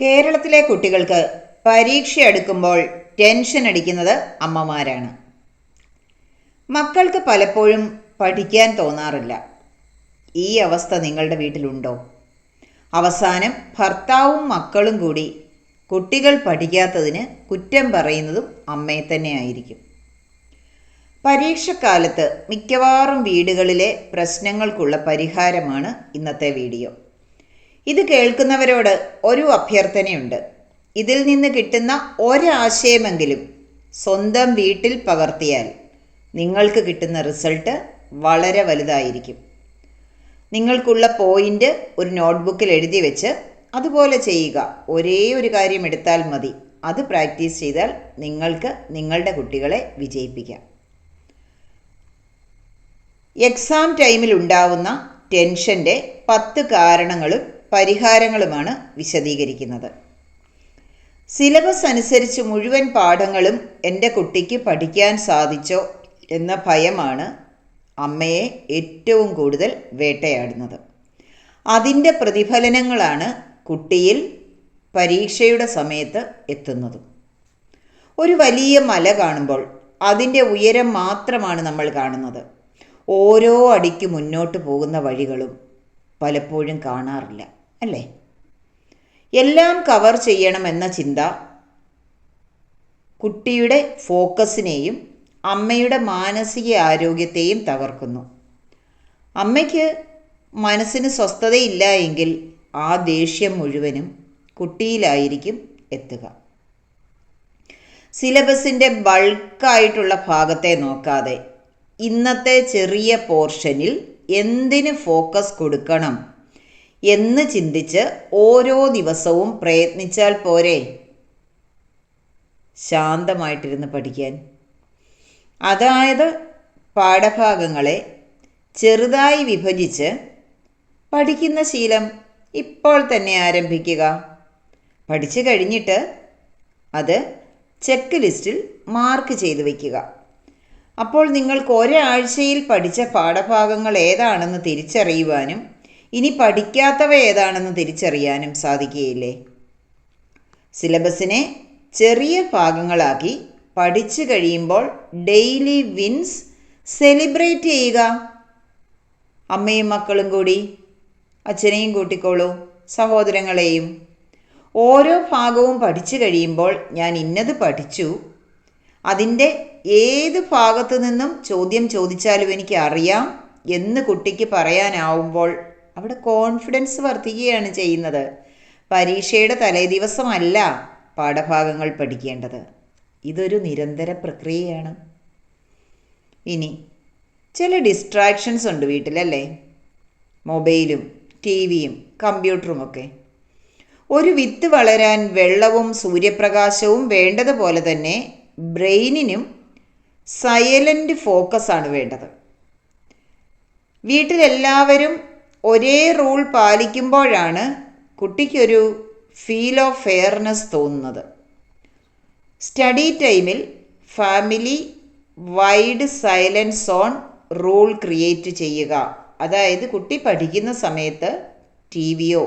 കേരളത്തിലെ കുട്ടികൾക്ക് പരീക്ഷ അടുക്കുമ്പോൾ ടെൻഷൻ അടിക്കുന്നത് അമ്മമാരാണ്. മക്കൾക്ക് പലപ്പോഴും പഠിക്കാൻ തോന്നാറില്ല. ഈ അവസ്ഥ നിങ്ങളുടെ വീട്ടിലുണ്ടോ? അവസാനം ഭർത്താവും മക്കളും കൂടി കുട്ടികൾ പഠിക്കാത്തതിന് കുറ്റം പറയുന്നതും അമ്മയെ തന്നെയായിരിക്കും. പരീക്ഷക്കാലത്ത് മിക്കവാറും വീടുകളിലെ പ്രശ്നങ്ങൾക്കുള്ള പരിഹാരമാണ് ഇന്നത്തെ വീഡിയോ. ഇത് കേൾക്കുന്നവരോട് ഒരു അഭ്യർത്ഥനയുണ്ട്. ഇതിൽ നിന്ന് കിട്ടുന്ന ഒരാശയമെങ്കിലും സ്വന്തം വീട്ടിൽ പകർത്തിയാൽ നിങ്ങൾക്ക് കിട്ടുന്ന റിസൾട്ട് വളരെ വലുതായിരിക്കും. നിങ്ങൾക്കുള്ള പോയിന്റ് ഒരു നോട്ട്ബുക്കിൽ എഴുതി വെച്ച് അതുപോലെ ചെയ്യുക. ഒരേ ഒരു കാര്യം എടുത്താൽ മതി. അത് പ്രാക്ടീസ് ചെയ്താൽ നിങ്ങൾക്ക് നിങ്ങളുടെ കുട്ടികളെ വിജയിപ്പിക്കാം. എക്സാം ടൈമിൽ ഉണ്ടാവുന്ന ടെൻഷന്റെ പത്ത് കാരണങ്ങളും പരിഹാരങ്ങളുമാണ് വിശദീകരിക്കുന്നത്. സിലബസ് അനുസരിച്ച് മുഴുവൻ പാഠങ്ങളും എന്റെ കുട്ടിക്ക് പഠിക്കാൻ സാധിച്ചോ എന്ന ഭയമാണ് അമ്മയെ ഏറ്റവും കൂടുതൽ വേട്ടയാടുന്നത്. അതിന്റെ പ്രതിഫലനങ്ങളാണ് കുട്ടിയിൽ പരീക്ഷയുടെ സമയത്ത് എത്തുന്നത്. ഒരു വലിയ മല കാണുമ്പോൾ അതിന്റെ ഉയരം മാത്രമാണ് നമ്മൾ കാണുന്നത്. ഓരോ അടിക്ക് മുന്നോട്ട് പോകുന്ന വഴികളും പലപ്പോഴും കാണാറില്ല. അല്ലേ? എല്ലാം കവർ ചെയ്യണമെന്ന ചിന്ത കുട്ടിയുടെ ഫോക്കസിനെയും അമ്മയുടെ മാനസിക ആരോഗ്യത്തെയും തകർക്കുന്നു. അമ്മയ്ക്ക് മനസ്സിന് സ്വസ്ഥതയില്ല എങ്കിൽ ആ ദേഷ്യം മുഴുവനും കുട്ടിയിലായിരിക്കും എത്തുക. സിലബസിന്റെ ബൾക്കായിട്ടുള്ള ഭാഗത്തെ നോക്കാതെ ഇന്നത്തെ ചെറിയ പോർഷനിൽ എന്തിന് ഫോക്കസ് കൊടുക്കണം എന്ന് ചിന്തിച്ച് ഓരോ ദിവസവും പ്രയത്നിച്ചാൽ പോരെ? ശാന്തമായിട്ടിരുന്ന് പഠിക്കാൻ. അതായത് പാഠഭാഗങ്ങളെ ചെറുതായി വിഭജിച്ച് പഠിക്കുന്ന ശീലം ഇപ്പോൾ തന്നെ ആരംഭിക്കുക. പഠിച്ചു കഴിഞ്ഞിട്ട് അത് ചെക്ക് ലിസ്റ്റിൽ മാർക്ക് ചെയ്ത് വയ്ക്കുക അപ്പോൾ നിങ്ങൾക്ക് ഒരാഴ്ചയിൽ പഠിച്ച പാഠഭാഗങ്ങൾ ഏതാണെന്ന് തിരിച്ചറിയുവാനും ഇനി പഠിക്കാത്തവ ഏതാണെന്ന് തിരിച്ചറിയാനും സാധിക്കുകയില്ലേ? സിലബസിനെ ചെറിയ ഭാഗങ്ങളാക്കി പഠിച്ചു കഴിയുമ്പോൾ ഡെയിലി വിൻസ് സെലിബ്രേറ്റ് ചെയ്യുക. അമ്മയും മക്കളും കൂടി അച്ഛനെയും കൂട്ടിക്കോളൂ സഹോദരങ്ങളെയും. ഓരോ ഭാഗവും പഠിച്ചു കഴിയുമ്പോൾ ഞാൻ ഇന്നത് പഠിച്ചു. അതിന്റെ ഏത് ഭാഗത്തു നിന്നും ചോദ്യം ചോദിച്ചാലും എനിക്ക് അറിയാം എന്ന് കുട്ടിക്ക് പറയാനാവുമ്പോൾ അവിടെ കോൺഫിഡൻസ് വർദ്ധിക്കുകയാണ് ചെയ്യുന്നത്. പരീക്ഷയുടെ തലേദിവസമല്ല പാഠഭാഗങ്ങൾ പഠിക്കേണ്ടത്. ഇതൊരു നിരന്തര പ്രക്രിയയാണ്. ഇനി ചില ഡിസ്ട്രാക്ഷൻസ് ഉണ്ട് വീട്ടിലല്ലേ? മൊബൈലും ടി വിയും കമ്പ്യൂട്ടറുമൊക്കെ. ഒരു വിത്ത് വളരാൻ വെള്ളവും സൂര്യപ്രകാശവും വേണ്ടതുപോലെ തന്നെ ബ്രെയിനിനും സൈലന്റ് ഫോക്കസാണ് വേണ്ടത്. വീട്ടിലെല്ലാവരും ഒരേ റൂൾ പാലിക്കുമ്പോഴാണ് കുട്ടിക്കൊരു ഫീൽ ഓഫ് ഫെയർനെസ് തോന്നുന്നത്. സ്റ്റഡി ടൈമിൽ family wide silence on rule create ചെയ്യുക. അതായത് കുട്ടി പഠിക്കുന്ന സമയത്ത് ടി വിയോ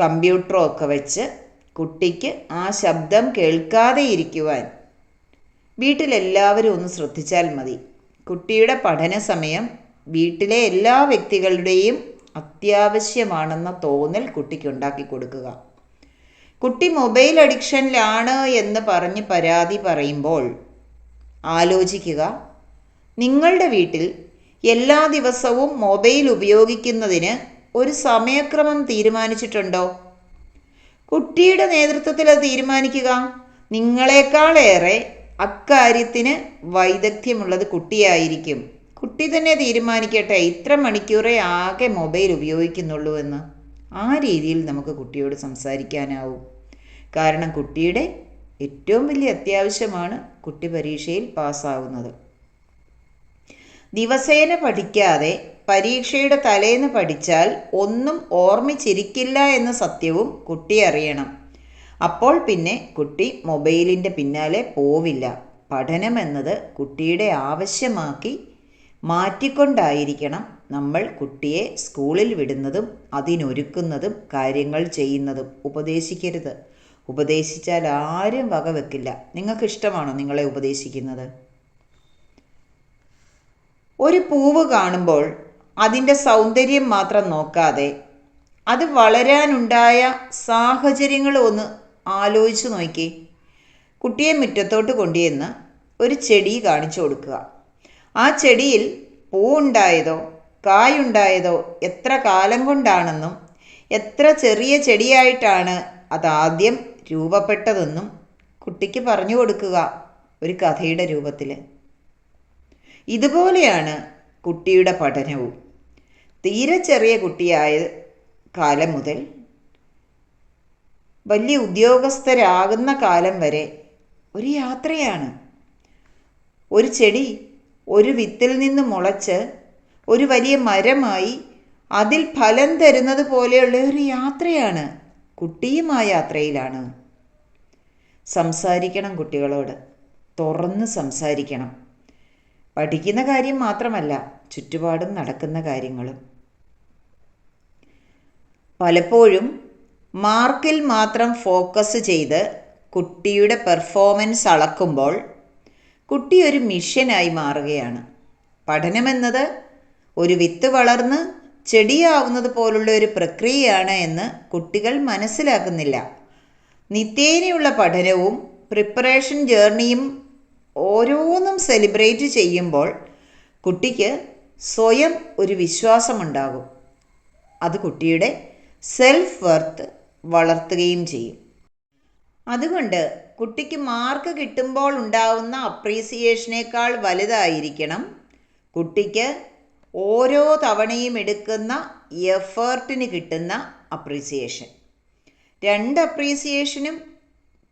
കമ്പ്യൂട്ടറോ ഒക്കെ വെച്ച് കുട്ടിക്ക് ആ ശബ്ദം കേൾക്കാതെ ഇരിക്കുവാൻ വീട്ടിലെല്ലാവരും ഒന്ന് ശ്രദ്ധിച്ചാൽ മതി. കുട്ടിയുടെ പഠന സമയം വീട്ടിലെ എല്ലാ വ്യക്തികളുടെയും അത്യാവശ്യമാണെന്ന തോന്നൽ കുട്ടിക്ക് ഉണ്ടാക്കി കൊടുക്കുക. കുട്ടി മൊബൈൽ അഡിക്ഷനിലാണ് എന്ന് പറഞ്ഞ് പരാതി പറയുമ്പോൾ ആലോചിക്കുക. നിങ്ങളുടെ വീട്ടിൽ എല്ലാ ദിവസവും മൊബൈൽ ഉപയോഗിക്കുന്നതിന് ഒരു സമയക്രമം തീരുമാനിച്ചിട്ടുണ്ടോ? കുട്ടിയുടെ നേതൃത്വത്തിൽ അത് തീരുമാനിക്കുക. നിങ്ങളെക്കാളേറെ അക്കാര്യത്തിന് വൈദഗ്ധ്യമുള്ളത് കുട്ടിയായിരിക്കും. കുട്ടി തന്നെ തീരുമാനിക്കട്ടെ ഇത്ര മണിക്കൂറേ ആകെ മൊബൈൽ ഉപയോഗിക്കുന്നുള്ളൂ എന്ന്. ആ രീതിയിൽ നമുക്ക് കുട്ടിയോട് സംസാരിക്കാനാവും. കാരണം കുട്ടിയുടെ ഏറ്റവും വലിയ അത്യാവശ്യമാണ് കുട്ടി പരീക്ഷയിൽ പാസ്സാവുന്നത്. ദിവസേന പഠിക്കാതെ പരീക്ഷയുടെ തലേന്ന് പഠിച്ചാൽ ഒന്നും ഓർമ്മിച്ചിരിക്കില്ല എന്ന സത്യവും കുട്ടി അറിയണം. അപ്പോൾ പിന്നെ കുട്ടി മൊബൈലിന്റെ പിന്നാലെ പോവില്ല. പഠനം പഠനമെന്നത് കുട്ടിയുടെ ആവശ്യമാക്കി മാറ്റിക്കൊണ്ടായിരിക്കണം നമ്മൾ കുട്ടിയെ സ്കൂളിൽ വിടുന്നതും അതിനൊരുക്കുന്നതും കാര്യങ്ങൾ ചെയ്യുന്നതും ഉപദേശിക്കരുത്. ഉപദേശിച്ചാൽ ആരും വകവെക്കില്ല. നിങ്ങൾക്ക് ഇഷ്ടമാണോ നിങ്ങളെ ഉപദേശിക്കുന്നത്? ഒരു പൂവ് കാണുമ്പോൾ അതിന്റെ സൗന്ദര്യം മാത്രം നോക്കാതെ അത് വളരാനുണ്ടായ സാഹചര്യങ്ങൾ ഒന്ന് ആലോചിച്ച് നോക്കി കുട്ടിയെ മുറ്റത്തോട്ട് കൊണ്ടുചെന്ന് ഒരു ചെടി കാണിച്ചു കൊടുക്കുക. ആ ചെടിയിൽ പൂവുണ്ടായതോ കായുണ്ടായതോ എത്ര കാലം കൊണ്ടാണെന്നും എത്ര ചെറിയ ചെടിയായിട്ടാണ് അതാദ്യം രൂപപ്പെട്ടതെന്നും കുട്ടിക്ക് പറഞ്ഞു കൊടുക്കുക ഒരു കഥയുടെ രൂപത്തിൽ ഇതുപോലെയാണ് കുട്ടിയുടെ പഠനവും. തീരെ ചെറിയ കുട്ടിയായ കാലം മുതൽ വലിയ ഉദ്യോഗസ്ഥരാകുന്ന കാലം വരെ ഒരു യാത്രയാണ്. ഒരു ചെടി ഒരു വിത്തിൽ നിന്ന് മുളച്ച് ഒരു വലിയ മരമായി അതിൽ ഫലം തരുന്നത് പോലെയുള്ള ഒരു യാത്രയാണ്. കുട്ടിയും ആ യാത്രയിലാണ്. സംസാരിക്കണം കുട്ടികളോട്. തുറന്ന് സംസാരിക്കണം. പഠിക്കുന്ന കാര്യം മാത്രമല്ല ചുറ്റുപാടും നടക്കുന്ന കാര്യങ്ങളും. പലപ്പോഴും മാർക്കിൽ മാത്രം ഫോക്കസ് ചെയ്ത് കുട്ടിയുടെ പെർഫോമൻസ് അളക്കുമ്പോൾ കുട്ടി ഒരു മിഷ്യനായി മാറുകയാണ്. പഠനമെന്നത് ഒരു വിത്ത് വളർന്ന് ചെടിയാവുന്നത് പോലുള്ള ഒരു പ്രക്രിയയാണ് എന്ന് കുട്ടികൾ മനസ്സിലാക്കുന്നില്ല. നിത്യേനയുള്ള പഠനവും പ്രിപ്പറേഷൻ ജേർണിയും ഓരോന്നും സെലിബ്രേറ്റ് ചെയ്യുമ്പോൾ കുട്ടിക്ക് സ്വയം ഒരു വിശ്വാസമുണ്ടാകും. അത് കുട്ടിയുടെ സെൽഫ് വർത്ത് വളർത്തുകയും ചെയ്യും. അതുകൊണ്ട് കുട്ടിക്ക് മാർക്ക് കിട്ടുമ്പോൾ ഉണ്ടാവുന്ന അപ്രീസിയേഷനേക്കാൾ വലുതായിരിക്കണം. കുട്ടിക്ക് ഓരോ തവണയും എടുക്കുന്ന എഫേർട്ടിന് കിട്ടുന്ന അപ്രീസിയേഷൻ രണ്ട് അപ്രീസിയേഷനും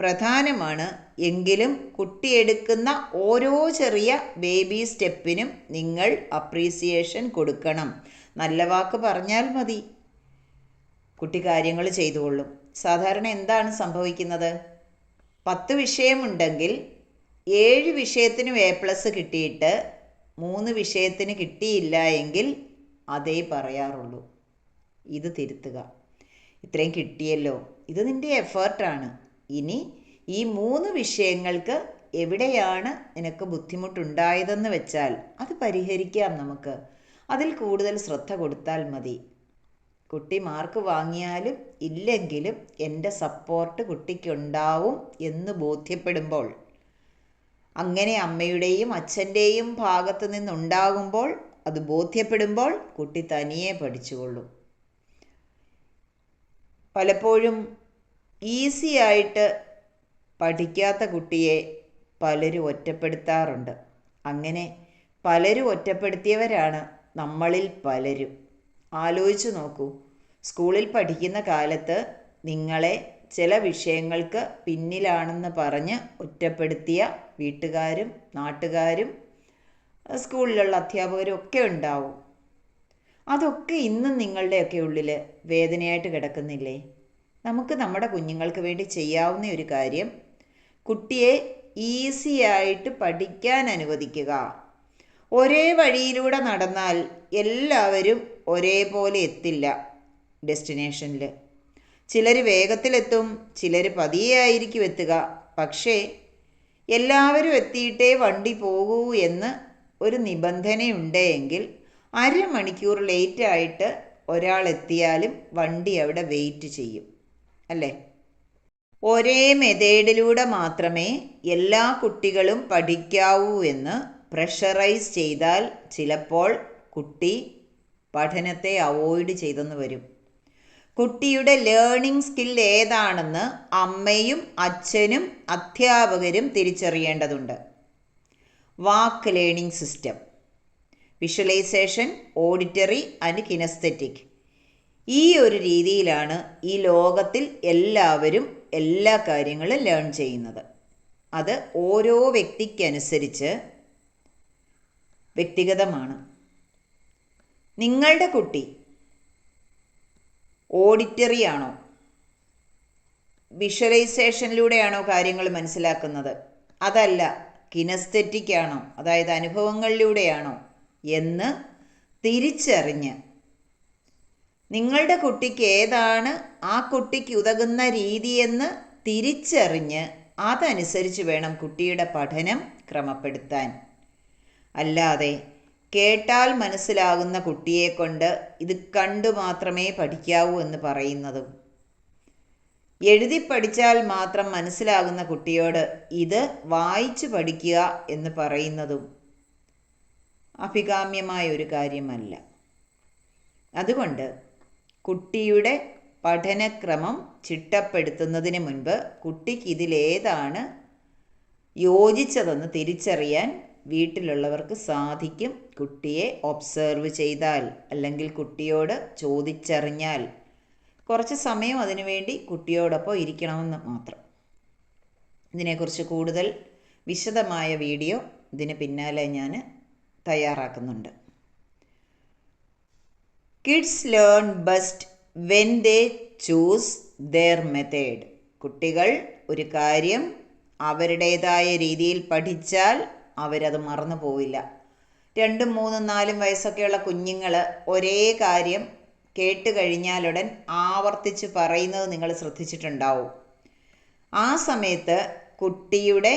പ്രധാനമാണ്. എങ്കിലും കുട്ടി എടുക്കുന്ന ഓരോ ചെറിയ ബേബി സ്റ്റെപ്പിനും നിങ്ങൾ അപ്രീസിയേഷൻ കൊടുക്കണം. നല്ല വാക്ക് പറഞ്ഞാൽ മതി. കുട്ടി കാര്യങ്ങൾ ചെയ്തുകൊള്ളും. സാധാരണ എന്താണ് സംഭവിക്കുന്നത്? പത്ത് വിഷയമുണ്ടെങ്കിൽ ഏഴ് വിഷയത്തിന് എ പ്ലസ് കിട്ടിയിട്ട് മൂന്ന് വിഷയത്തിന് കിട്ടിയില്ല എങ്കിൽ അതേ പറയാറുള്ളൂ. ഇത് തിരുത്തുക. ഇത്രയും കിട്ടിയല്ലോ. ഇത് നിന്റെ എഫേർട്ടാണ് ഇനി ഈ മൂന്ന് വിഷയങ്ങൾക്ക് എവിടെയാണ് നിനക്ക് ബുദ്ധിമുട്ടുണ്ടായതെന്ന് വെച്ചാൽ അത് പരിഹരിക്കാം നമുക്ക്. അതിൽ കൂടുതൽ ശ്രദ്ധ കൊടുത്താൽ മതി. കുട്ടി മാർക്ക് വാങ്ങിയാലും ഇല്ലെങ്കിലും എന്റെ സപ്പോർട്ട് കുട്ടിക്കുണ്ടാവും എന്ന് ബോധ്യപ്പെടുമ്പോൾ അങ്ങനെ അമ്മയുടെയും അച്ഛന്റെയും ഭാഗത്തു നിന്നുണ്ടാകുമ്പോൾ അത് ബോധ്യപ്പെടുമ്പോൾ കുട്ടി തനിയെ പഠിച്ചുകൊള്ളും. പലപ്പോഴും ഈസി ആയിട്ട് പഠിക്കാത്ത കുട്ടിയെ പലരും ഒറ്റപ്പെടുത്താറുണ്ട്. അങ്ങനെ പലരും ഒറ്റപ്പെടുത്തിയവരാണ് നമ്മളിൽ പലരും. ആലോചിച്ചു നോക്കൂ സ്കൂളിൽ പഠിക്കുന്ന കാലത്ത് നിങ്ങളെ ചില വിഷയങ്ങൾക്ക് പിന്നിലാണെന്ന് പറഞ്ഞ് ഒറ്റപ്പെടുത്തിയ വീട്ടുകാരും നാട്ടുകാരും സ്കൂളിലുള്ള അധ്യാപകരും ഒക്കെ ഉണ്ടാവും. അതൊക്കെ ഇന്നും നിങ്ങളുടെയൊക്കെ ഉള്ളിൽ വേദനയായിട്ട് കിടക്കുന്നില്ലേ? നമുക്ക് നമ്മുടെ കുഞ്ഞുങ്ങൾക്ക് വേണ്ടി ചെയ്യാവുന്ന ഒരു കാര്യം കുട്ടിയെ ഈസി ആയിട്ട് പഠിക്കാൻ അനുവദിക്കുക. ഒരേ വഴിയിലൂടെ നടന്നാൽ എല്ലാവരും ഒരേപോലെ എത്തില്ല. ഡെസ്റ്റിനേഷനിൽ ചിലർ വേഗത്തിലെത്തും ചിലർ പതിയെ ആയിരിക്കും എത്തുക. പക്ഷേ എല്ലാവരും എത്തിയിട്ടേ വണ്ടി പോകൂ എന്ന് ഒരു നിബന്ധനയുണ്ടെങ്കിൽ അരമണിക്കൂർ ലേറ്റായിട്ട് ഒരാൾ എത്തിയാലും വണ്ടി അവിടെ വെയിറ്റ് ചെയ്യും. അല്ലേ? ഒരേ മെതേഡിലൂടെ മാത്രമേ എല്ലാ കുട്ടികളും പഠിക്കാവൂ എന്ന് പ്രഷറൈസ് ചെയ്താൽ ചിലപ്പോൾ കുട്ടി പഠനത്തെ അവോയ്ഡ് ചെയ്തെന്ന് വരും. കുട്ടിയുടെ ലേണിംഗ് സ്കിൽ ഏതാണെന്ന് അമ്മയും അച്ഛനും അധ്യാപകരും തിരിച്ചറിയേണ്ടതുണ്ട്. VAK learning system visualisation auditory and kinesthetic ഈ ഒരു രീതിയിലാണ് ഈ ലോകത്തിൽ എല്ലാവരും എല്ലാ കാര്യങ്ങളും ലേൺ ചെയ്യുന്നത്. അത് ഓരോ വ്യക്തിക്കനുസരിച്ച് വ്യക്തിഗതമാണ്. നിങ്ങളുടെ കുട്ടി ഓഡിറ്ററി ആണോ വിഷ്വലൈസേഷനിലൂടെയാണോ കാര്യങ്ങൾ മനസ്സിലാക്കുന്നത്? അതല്ല കിനസ്തെറ്റിക് ആണോ അതായത് അനുഭവങ്ങളിലൂടെയാണോ? എന്ന് തിരിച്ചറിഞ്ഞ്. നിങ്ങളുടെ കുട്ടിക്ക് ഏതാണ് ആ കുട്ടിക്ക് ഉതകുന്ന രീതിയെന്ന് തിരിച്ചറിഞ്ഞ് അതനുസരിച്ച് വേണം കുട്ടിയുടെ പഠനം ക്രമപ്പെടുത്താൻ. അല്ലാതെ കേട്ടാൽ മനസ്സിലാകുന്ന കുട്ടിയെ കൊണ്ട് ഇത് കണ്ടു മാത്രമേ പഠിക്കാവൂ എന്ന് പറയുന്നതും. എഴുതി പഠിച്ചാൽ മാത്രം മനസ്സിലാകുന്ന കുട്ടിയോട് ഇത് വായിച്ചു പഠിക്കുക എന്ന് പറയുന്നതും അഭികാമ്യമായ ഒരു കാര്യമല്ല. അതുകൊണ്ട് കുട്ടിയുടെ പഠനക്രമം ചിട്ടപ്പെടുത്തുന്നതിന് മുൻപ് കുട്ടിക്ക് ഇതിലേതാണ് യോജിച്ചതെന്ന് തിരിച്ചറിയാൻ വീട്ടിലുള്ളവർക്ക് സാധിക്കും കുട്ടിയെ ഒബ്സേർവ് ചെയ്താൽ അല്ലെങ്കിൽ കുട്ടിയോട് ചോദിച്ചറിഞ്ഞാൽ. കുറച്ച് സമയം അതിനുവേണ്ടി കുട്ടിയോടൊപ്പം ഇരിക്കണമെന്ന് മാത്രം. ഇതിനെക്കുറിച്ച് കൂടുതൽ വിശദമായ വീഡിയോ ഇതിന് പിന്നാലെ ഞാൻ തയ്യാറാക്കുന്നുണ്ട്. Kids learn best when they choose their method കുട്ടികൾ ഒരു കാര്യം അവരുടേതായ രീതിയിൽ പഠിച്ചാൽ അവരത് മറന്നു പോവില്ല. രണ്ടും മൂന്നും നാലും വയസ്സൊക്കെയുള്ള കുഞ്ഞുങ്ങൾ ഒരേ കാര്യം കേട്ട് കഴിഞ്ഞാലുടൻ ആവർത്തിച്ച് പറയുന്നത് നിങ്ങൾ ശ്രദ്ധിച്ചിട്ടുണ്ടാവും. ആ സമയത്ത് കുട്ടിയുടെ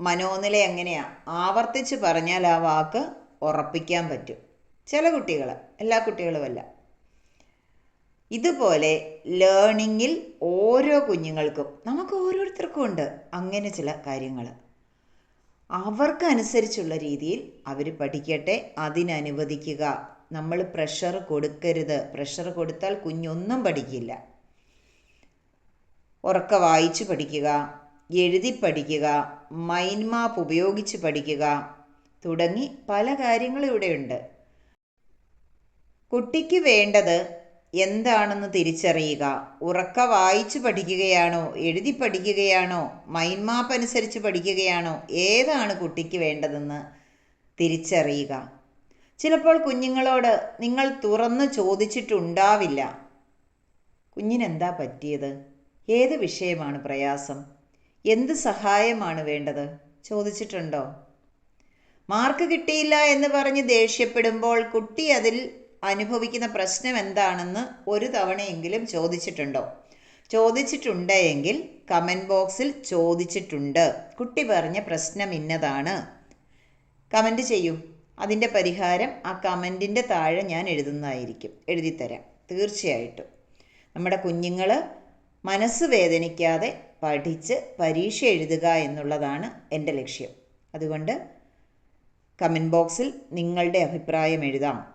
മനോനില എങ്ങനെയാണ് ആവർത്തിച്ച് പറഞ്ഞാൽ ആ വാക്ക് ഉറപ്പിക്കാൻ പറ്റും. ചില കുട്ടികൾ എല്ലാ കുട്ടികളുമല്ല ഇതുപോലെ ലേണിങ്ങിൽ ഓരോ കുഞ്ഞുങ്ങൾക്കും നമുക്ക് ഓരോരുത്തർക്കും ഉണ്ട് അങ്ങനെ ചില കാര്യങ്ങൾ അവർക്കനുസരിച്ചുള്ള രീതിയിൽ അവർ പഠിക്കട്ടെ അതിനനുവദിക്കുക. നമ്മൾ പ്രഷർ കൊടുക്കരുത്. പ്രഷർ കൊടുത്താൽ കുഞ്ഞൊന്നും പഠിക്കില്ല. ഉറക്ക വായിച്ച് പഠിക്കുക എഴുതി പഠിക്കുക മൈൻഡ് മാപ്പ് ഉപയോഗിച്ച് പഠിക്കുക തുടങ്ങി പല കാര്യങ്ങളും ഇവിടെയുണ്ട്. കുട്ടിക്ക് വേണ്ടത് എന്താണെന്ന് തിരിച്ചറിയുക. ഉറക്ക വായിച്ചു പഠിക്കുകയാണോ? എഴുതി പഠിക്കുകയാണോ? മൈൻഡ് മാപ്പ് അനുസരിച്ച് പഠിക്കുകയാണോ? ഏതാണ് കുട്ടിക്ക് വേണ്ടതെന്ന് തിരിച്ചറിയുക. ചിലപ്പോൾ കുഞ്ഞുങ്ങളോട് നിങ്ങൾ തുറന്ന് ചോദിച്ചിട്ടുണ്ടാവില്ല. കുഞ്ഞിനെന്താ പറ്റിയത്? ഏത് വിഷയമാണ് പ്രയാസം? എന്ത് സഹായമാണ് വേണ്ടത്? ചോദിച്ചിട്ടുണ്ടോ? മാർക്ക് കിട്ടിയില്ല എന്ന് പറഞ്ഞ് ദേഷ്യപ്പെടുമ്പോൾ കുട്ടി അതിൽ അനുഭവിക്കുന്ന പ്രശ്നം എന്താണെന്ന് ഒരു തവണയെങ്കിലും ചോദിച്ചിട്ടുണ്ടോ? ചോദിച്ചിട്ടുണ്ടെങ്കിൽ കമന്റ് ബോക്സിൽ ചോദിച്ചിട്ടുണ്ട്. കുട്ടി പറഞ്ഞ പ്രശ്നം ഇന്നതാണ്. കമന്റ് ചെയ്യൂ. അതിന്റെ പരിഹാരം ആ കമന്റിന്റെ താഴെ ഞാൻ എഴുതുന്നതായിരിക്കും. എഴുതിത്തരാം. തീർച്ചയായിട്ടും. നമ്മുടെ കുഞ്ഞുങ്ങൾ മനസ്സ് വേദനിക്കാതെ പഠിച്ച് പരീക്ഷ എഴുതുക എന്നുള്ളതാണ് എന്റെ ലക്ഷ്യം. അതുകൊണ്ട് കമന്റ് ബോക്സിൽ നിങ്ങളുടെ അഭിപ്രായം എഴുതാം.